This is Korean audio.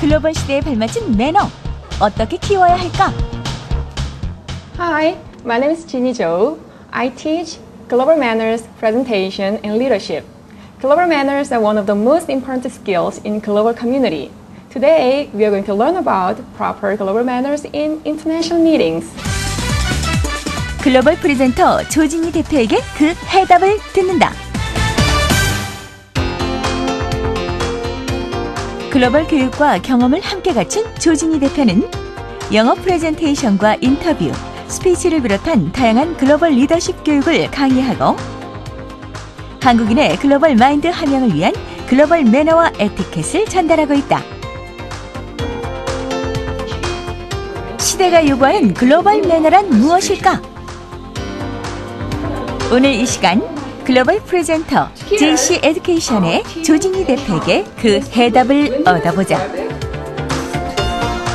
글로벌 시대에 발맞춘 매너 어떻게 키워야 할까? Hi, my name is Ginny Zhou. I teach Global Manners, Presentation, and Leadership. Global manners are one of the most important skills in global community. Today, we are going to learn about proper global manners in international meetings. 글로벌 프레젠터 조진희 대표에게 그 해답을 듣는다. 글로벌 교육과 경험을 함께 갖춘 조진희 대표는 영어 프레젠테이션과 인터뷰, 스피치를 비롯한 다양한 글로벌 리더십 교육을 강의하고 한국인의 글로벌 마인드 함양을 위한 글로벌 매너와 에티켓을 전달하고 있다. 시대가 요구하는 글로벌 매너란 무엇일까? 오늘 이 시간 글로벌 프레젠터 JC 에듀케이션의 조진희 대표에게 그 해답을 얻어보자.